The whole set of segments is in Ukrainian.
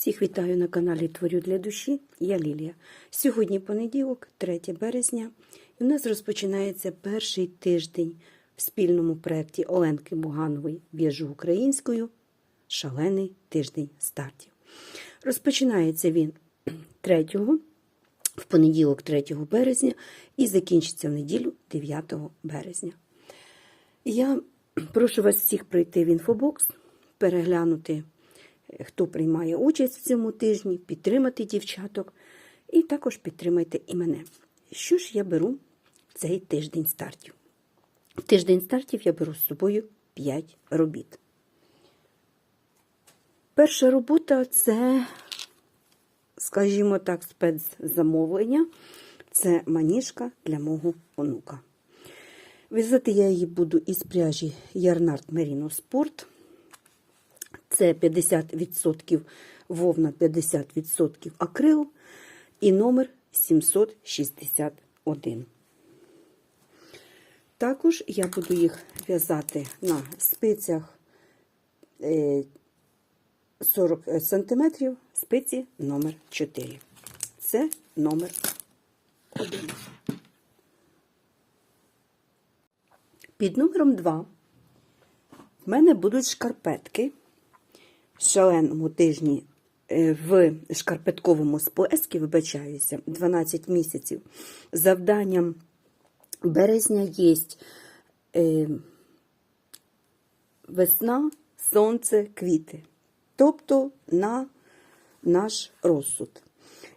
Всіх вітаю на каналі Творю для душі. Я Лілія. Сьогодні понеділок, 3 березня, і в нас розпочинається перший тиждень в спільному проєкті Оленки Буганової В'яжу українською. Шалений тиждень стартів. Розпочинається він 3 в понеділок, 3 березня, і закінчиться в неділю 9 березня. Я прошу вас всіх прийти в інфобокс, переглянути, хто приймає участь в цьому тижні, підтримати дівчаток і також підтримайте і мене. Що ж я беру цей тиждень стартів? Тиждень стартів я беру з собою 5 робіт. Перша робота це, скажімо так, спецзамовлення. Це маніжка для мого онука. В'язати я її буду із пряжі Ярнард Merino Sport. Це 50% вовна, 50% акрил і номер 761. Також я буду їх в'язати на спицях е, 40 см, спиці номер 4. Це номер 1. Під номером 2 в мене будуть шкарпетки шаленому тижні е, в шкарпетковому сплескі, вибачаюся, 12 місяців. Завданням березня є е, весна, сонце, квіти. Тобто на наш розсуд.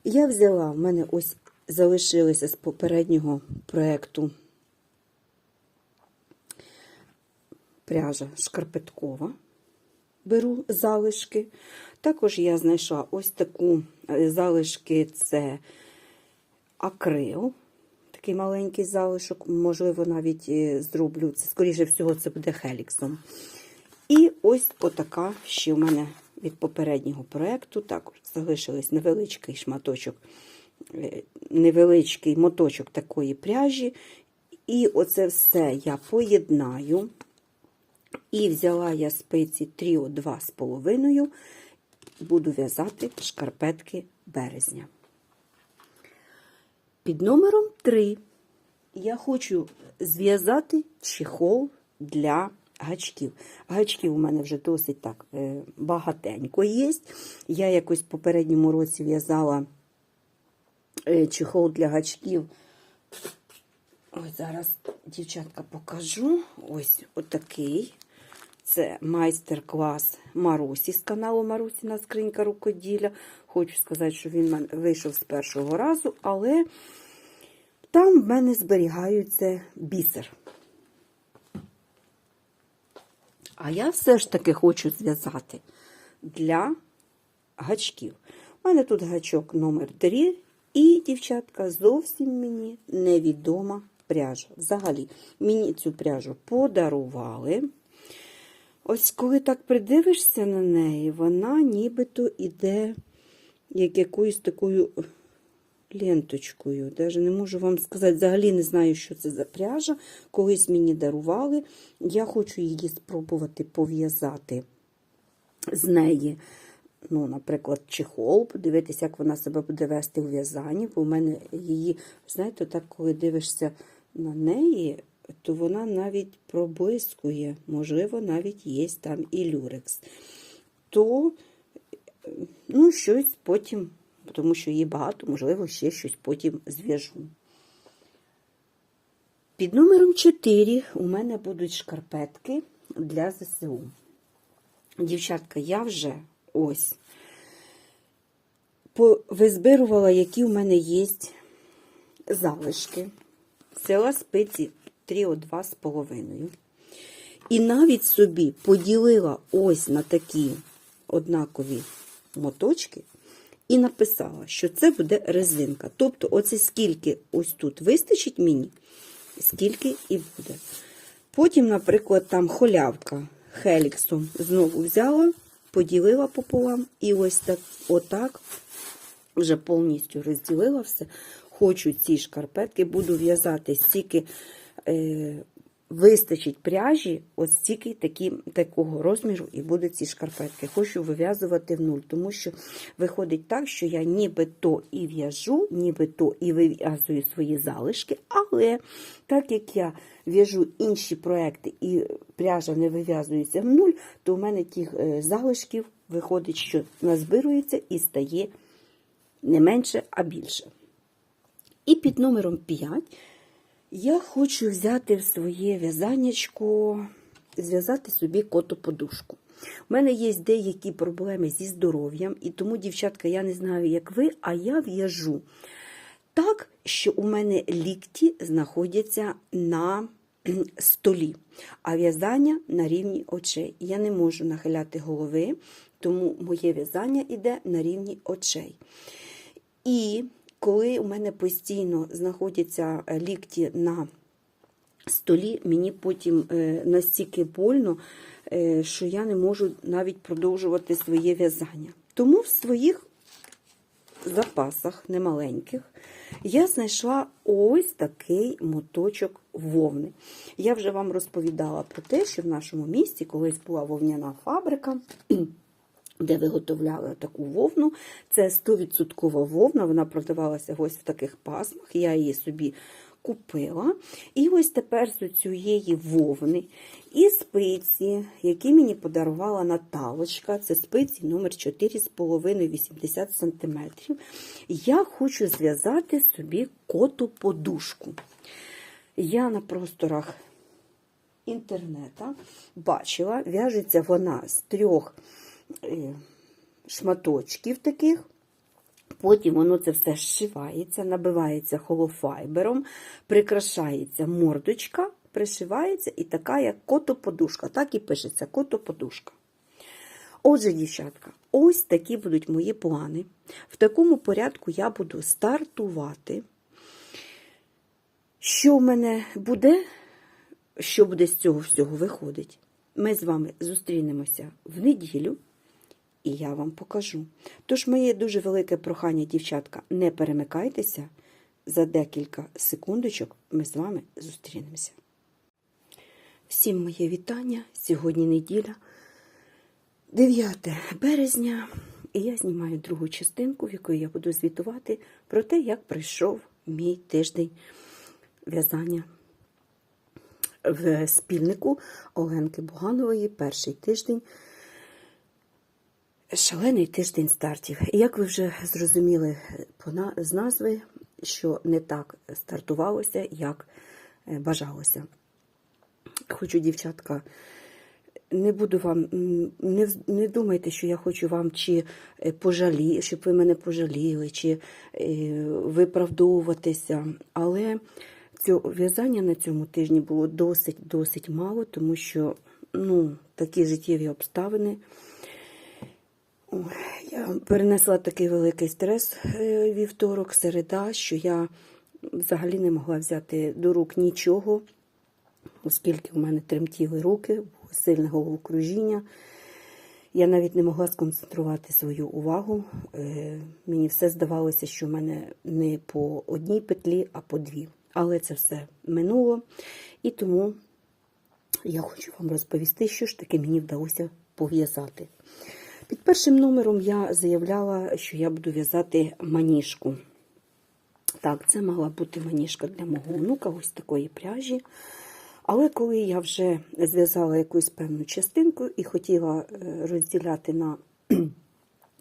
Я взяла, в мене ось залишилися з попереднього проєкту пряжа шкарпеткова. Беру залишки. Також я знайшла ось таку е, залишки це акрил. Такий маленький залишок, можливо, навіть е, зроблю це, скоріше всього, це буде хеліксом. І ось отака ще в мене від попереднього проєкту. Також залишились невеличкий шматочок, е, невеличкий моточок такої пряжі. І оце все я поєднаю. І взяла я спиці Тріо 2,5, буду в'язати шкарпетки березня. Під номером 3 я хочу зв'язати чехол для гачків. Гачків у мене вже досить так е, багатенько є. Я якось в попередньому році в'язала е, чехол для гачків. Ось зараз, дівчатка, покажу. Ось отакий. Це майстер-клас Марусі з каналу Марусіна скринька рукоділля. Хочу сказати, що він вийшов з першого разу, але там в мене зберігаються бісер. А я все ж таки хочу зв'язати для гачків. У мене тут гачок номер 3 і, дівчатка, зовсім мені невідома пряжа. Взагалі, мені цю пряжу подарували. Ось коли так придивишся на неї, вона нібито іде як якоюсь такою ленточкою. Даже не можу вам сказати, взагалі не знаю, що це за пряжа. Колись мені дарували. Я хочу її спробувати пов'язати з неї. Ну, наприклад, чехол, подивитися, як вона себе буде вести у в'язанні, бо в мене її, знаєте, так, коли дивишся на неї, то вона навіть проблискує, можливо, навіть є там і люрекс. То, ну, щось потім, тому що її багато, можливо, ще щось потім зв'яжу. Під номером 4 у мене будуть шкарпетки для ЗСУ. Дівчатка, я вже ось визбирувала, які в мене є залишки. Взяла спиці Тріо 2,5. І навіть собі поділила ось на такі однакові моточки і написала, що це буде резинка. Тобто, оце скільки ось тут вистачить мені, скільки і буде. Потім, наприклад, там холявка хеліксом знову взяла, поділила пополам, і ось так, отак вже повністю розділила все. Хочу ці шкарпетки, буду в'язати стільки вистачить пряжі ось стільки такі, такого розміру і будуть ці шкарпетки. Хочу вив'язувати в нуль, тому що виходить так, що я ніби то і в'яжу, ніби то і вив'язую свої залишки, але так як я в'яжу інші проекти і пряжа не вив'язується в нуль, то у мене тих е, залишків виходить, що назбирується і стає не менше, а більше. І під номером 5 я хочу взяти в своє в'язаннячко, зв'язати собі коту-подушку. У мене є деякі проблеми зі здоров'ям, і тому, дівчатка, я не знаю, як ви, а я в'яжу так, що у мене лікті знаходяться на столі, а в'язання на рівні очей. Я не можу нахиляти голови, тому моє в'язання йде на рівні очей. І коли у мене постійно знаходяться е, лікті на столі, мені потім е, настільки больно, е, що я не можу навіть продовжувати своє в'язання. Тому в своїх запасах немаленьких я знайшла ось такий моточок вовни. Я вже вам розповідала про те, що в нашому місті колись була вовняна фабрика. Де виготовляли таку вовну. Це 100% вовна, вона продавалася ось в таких пасмах. Я її собі купила. І ось тепер з цієї вовни і спиці, які мені подарувала Наталочка, це спиці номер 4,5 80 см. Я хочу зв'язати собі коту подушку. Я на просторах інтернета бачила, в'яжеться вона з трьох шматочків таких. Потім воно це все зшивається, набивається холофайбером, прикрашається мордочка, пришивається і така, як котоподушка. Так і пишеться котоподушка. Отже, дівчатка, ось такі будуть мої плани. В такому порядку я буду стартувати. Що в мене буде, що буде з цього всього виходить? Ми з вами зустрінемося в неділю. І я вам покажу. Тож, моє дуже велике прохання, дівчатка, не перемикайтеся. За декілька секундочок ми з вами зустрінемося. Всім моє вітання. Сьогодні неділя, 9 березня, і я знімаю другу частинку, в якої я буду звітувати про те, як пройшов мій тиждень в'язання в спільнику Оленки Буганової перший тиждень. Шалений тиждень стартів. Як ви вже зрозуміли по з назви, що не так стартувалося, як е, бажалося. Хочу, дівчатка, не буду вам, не, не думайте, що я хочу вам чи е, пожалі, щоб ви мене пожаліли, чи е, виправдовуватися. Але цього в'язання на цьому тижні було досить-досить мало, тому що ну, такі життєві обставини. Я перенесла такий великий стрес е, вівторок, середа, що я взагалі не могла взяти до рук нічого, оскільки в мене тремтіли руки, сильне головокружіння. Я навіть не могла сконцентрувати свою увагу. Е, Мені все здавалося, що в мене не по одній петлі, а по дві. Але це все минуло. І тому я хочу вам розповісти, що ж таки мені вдалося пов'язати. Під першим номером я заявляла, що я буду в'язати маніжку. Так, це мала бути маніжка для мого онука, ось такої пряжі. Але коли я вже зв'язала якусь певну частинку і хотіла е, розділяти на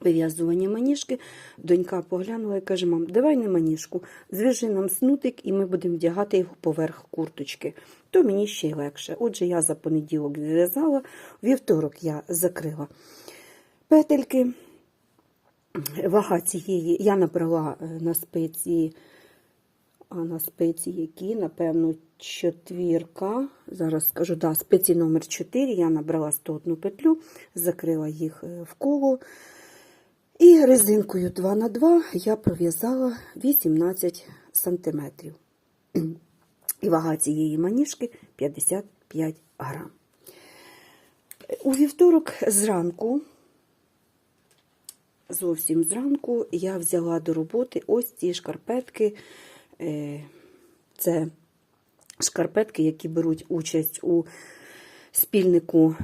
вив'язування маніжки, донька поглянула і каже: мам, давай не маніжку, зв'яжи нам снутик, і ми будемо вдягати його поверх курточки. То мені ще й легше. Отже, я за понеділок зв'язала, вівторок я закрила петельки. Вага цієї я набрала е, на спиці, а на спиці які, напевно, четвірка. Зараз скажу, да, спиці номер 4 я набрала 101 петлю, закрила їх е, в коло. І резинкою 2 на 2 я пров'язала 18 сантиметрів. І вага цієї маніжки 55 грам. У вівторок зранку зовсім зранку я взяла до роботи ось ці шкарпетки. Е, Це шкарпетки, які беруть участь у спільнику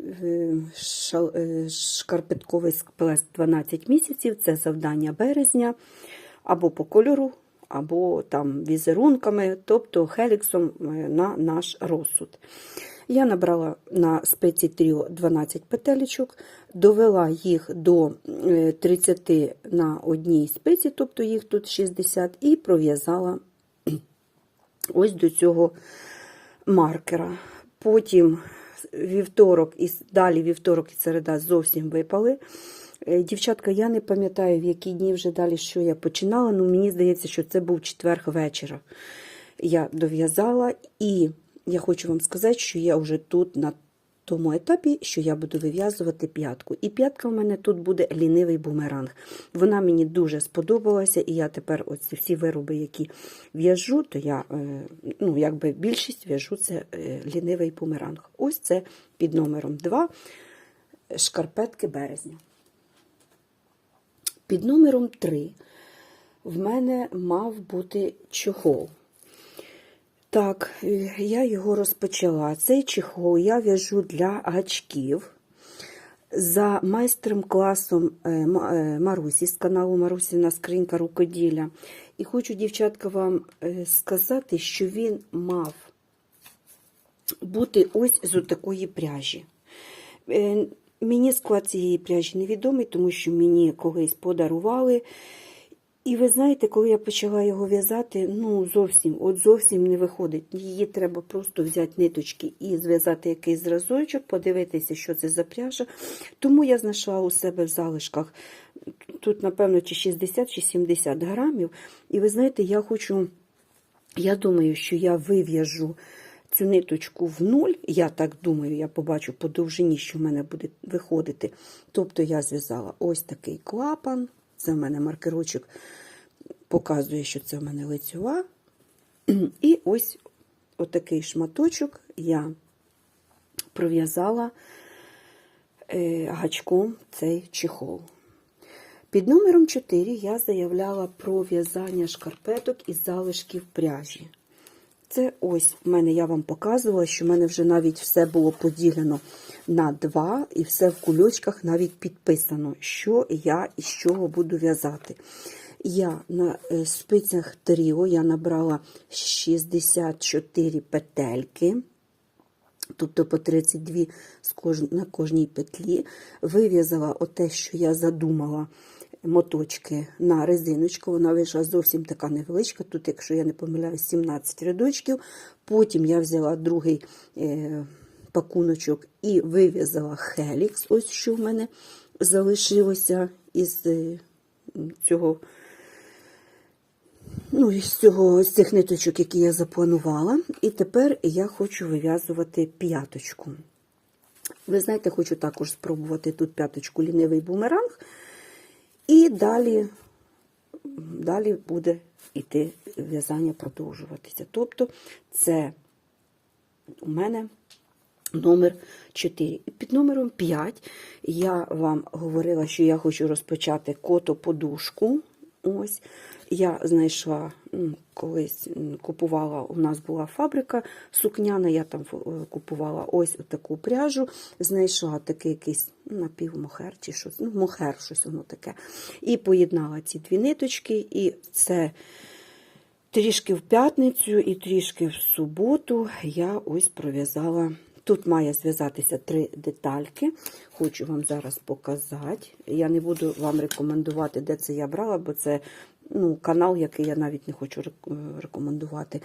е, е, шкарпетковий сплеск 12 місяців. Це завдання березня або по кольору, або там візерунками, тобто хеліксом е, на наш розсуд. Я набрала на спеці Тріо 12 петелечок, довела їх до е, 30 на одній спеці, тобто їх тут 60, і пров'язала ось до цього маркера. Потім вівторок і далі вівторок і середа зовсім випали. Е, Дівчатка, я не пам'ятаю, в які дні вже далі що я починала, але мені здається, що це був четверг вечора. Я дов'язала, і я хочу вам сказати, що я вже тут на тому етапі, що я буду вив'язувати п'ятку. І п'ятка в мене тут буде лінивий бумеранг. Вона мені дуже сподобалася, і я тепер ось ці всі вироби, які в'яжу, то я е, ну, якби більшість в'яжу це е, лінивий бумеранг. Ось це під номером 2 шкарпетки березня. Під номером 3 в мене мав бути чохол. Так, е, я його розпочала. Цей чехол я в'яжу для гачків за майстром класом е, е, Марусі з каналу Марусіна скринька рукоділля. І хочу, дівчатка, вам сказати, що він мав бути ось з такої пряжі. Мені склад цієї пряжі невідомий, тому що мені колись подарували. І ви знаєте, коли я почала його в'язати, ну зовсім, от зовсім не виходить. Її треба просто взяти ниточки і зв'язати якийсь зразочок, подивитися, що це за пряжа. Тому я знайшла у себе в залишках тут, напевно, чи 60, чи 70 грамів. І ви знаєте, я хочу, я думаю, що я вив'яжу цю ниточку в нуль. Я так думаю, я побачу по довжині, що в мене буде виходити. Тобто я зв'язала ось такий клапан. Це в мене маркерочок показує, що це в мене лицьова. І ось отакий шматочок я пров'язала е, гачком цей чехол. Під номером 4 я заявляла про в'язання шкарпеток із залишків пряжі. Це ось в мене я вам показувала, що в мене вже навіть все було поділено на два, і все в кульочках навіть підписано, що я і з чого буду в'язати. Я на е, спицях Тріо я набрала 64 петельки, тобто по 32 на кожній петлі. Вив'язала оте, що я задумала моточки на резиночку. Вона вийшла зовсім така невеличка. Тут, якщо я не помиляюсь, 17 рядочків. Потім я взяла другий е, пакуночок і вив'язала хелікс. Ось що в мене залишилося із е, цього. Ну, із цього, з цих ниточок, які я запланувала. І тепер я хочу вив'язувати п'яточку. Ви знаєте, хочу також спробувати тут п'яточку лінивий бумеранг. І далі, далі буде йти в'язання продовжуватися. Тобто, це у мене номер 4. І під номером 5 я вам говорила, що я хочу розпочати кото-подушку. Ось. Я знайшла ну, колись купувала, у нас була фабрика сукняна, я там е, купувала ось таку пряжу, знайшла такий якийсь напівмохер чи щось, ну, мохер, щось воно таке. І поєднала ці дві ниточки, і це трішки в п'ятницю і трішки в суботу я ось пров'язала. Тут має зв'язатися три детальки. Хочу вам зараз показати. Я не буду вам рекомендувати, де це я брала, бо це ну, канал, який я навіть не хочу рекомендувати.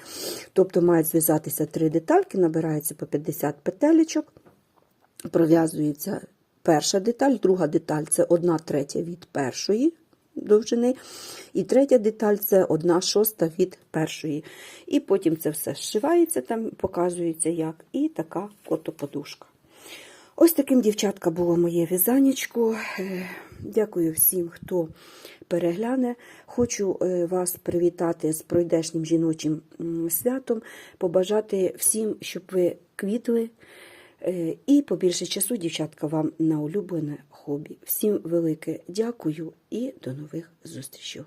Тобто мають зв'язатися три детальки, набирається по 50 петелечок, пров'язується перша деталь, друга деталь це 1 третя від першої довжини, і третя деталь це 1 шоста від першої. І потім це все зшивається, там показується як, і така котоподушка. Ось таким, дівчатка, було моє в'язанечко. Е, Дякую всім, хто перегляне. Хочу е, вас привітати з пройдешнім жіночим святом, побажати всім, щоб ви квітли. Е, І побільше часу, дівчатка, вам на улюблене хобі. Всім велике дякую і до нових зустрічей.